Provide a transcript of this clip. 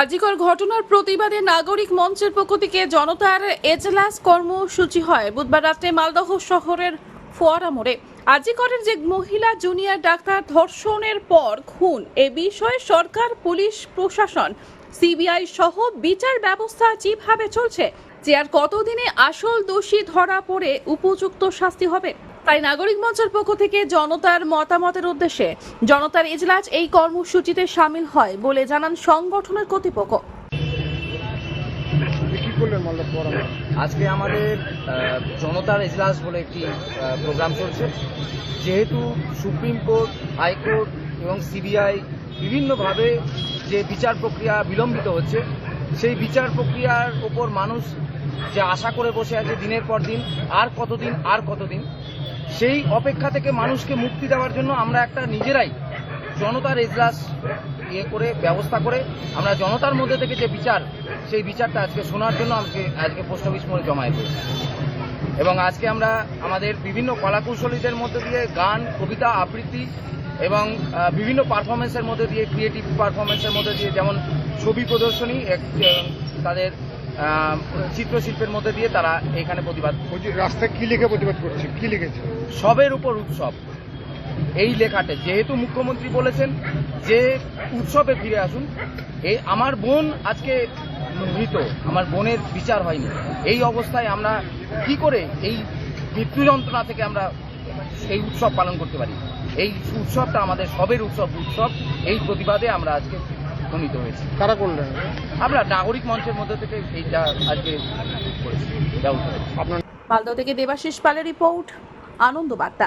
আজিকর ঘটনার প্রতিবাদে নাগরিক মঞ্চের পক্ষ থেকে জনতার এজলাস কর্মসূচি হয়। বুধবার রাতে মালদহ শহরের ফোয়ারা মোড়ে। আজিকরের যে মহিলা জুনিয়র ডাক্তার ধর্ষণের পর খুন, এ বিষয়ে সরকার, পুলিশ, প্রশাসন, সিবিআই সহ বিচার ব্যবস্থা যেভাবে চলছে, যে আর কতদিনে আসল দোষী ধরা পড়ে উপযুক্ত শাস্তি হবে? তাই নাগরিক মঞ্চের পক্ষ থেকে জনতার মতামতের উদ্দেশ্যে জনতার এজলাস এই কর্মসূচিতে সামিল হয় বলে জানান সংগঠনের কর্তৃপক্ষ। আজকে আমাদের জনতার এজলাস বলে একটি প্রোগ্রাম চলছে। যেহেতু সুপ্রিম কোর্ট, হাইকোর্ট এবং সিবিআই বিভিন্নভাবে যে বিচার প্রক্রিয়া বিলম্বিত হচ্ছে, সেই বিচার প্রক্রিয়ার ওপর মানুষ যে আশা করে বসে আছে দিনের পর দিন, আর কতদিন আর কতদিন সেই অপেক্ষা থেকে মানুষকে মুক্তি দেওয়ার জন্য আমরা একটা নিজেরাই জনতার এজলাস ইয়ে করে ব্যবস্থা করে আমরা জনতার মধ্যে থেকে যে বিচার, সেই বিচারটা আজকে শোনার জন্য আজকে আজকে পোস্ট অফিস মোড়ে জমায়েত হয়েছি। এবং আজকে আমরা আমাদের বিভিন্ন কলাকুশলীদের মধ্যে দিয়ে গান, কবিতা, আবৃত্তি এবং বিভিন্ন পারফরমেন্সের মধ্যে দিয়ে ক্রিয়েটিভ পারফরমেন্সের মধ্যে দিয়ে যেমন ছবি প্রদর্শনী তাদের চিত্রশিল্পের মধ্যে দিয়ে তারা এখানে প্রতিবাদ রাস্তায় কি লিখে প্রতিবাদ করছে? কি লিখেছে? সবের উপর উৎসব। এই লেখাতে যেহেতু মুখ্যমন্ত্রী বলেছেন যে উৎসবে ফিরে আসুন এই আমার বোন আজকে মৃত আমার বোনের বিচার হয়নি। এই অবস্থায় আমরা কি করে এই মৃত্যু যন্ত্রণা থেকে আমরা এই উৎসব পালন করতে পারি? এই উৎসবটা আমাদের সবের উৎসব উৎসব এই প্রতিবাদে আমরা আজকে উপনীত হয়েছে। কারা করলেন? আমরা নাগরিক মঞ্চের মধ্যে থেকে এইটা আজকে করেছি। আপনার মালদহ থেকে দেবাশিস পালের রিপোর্ট আনন্দ বার্তা।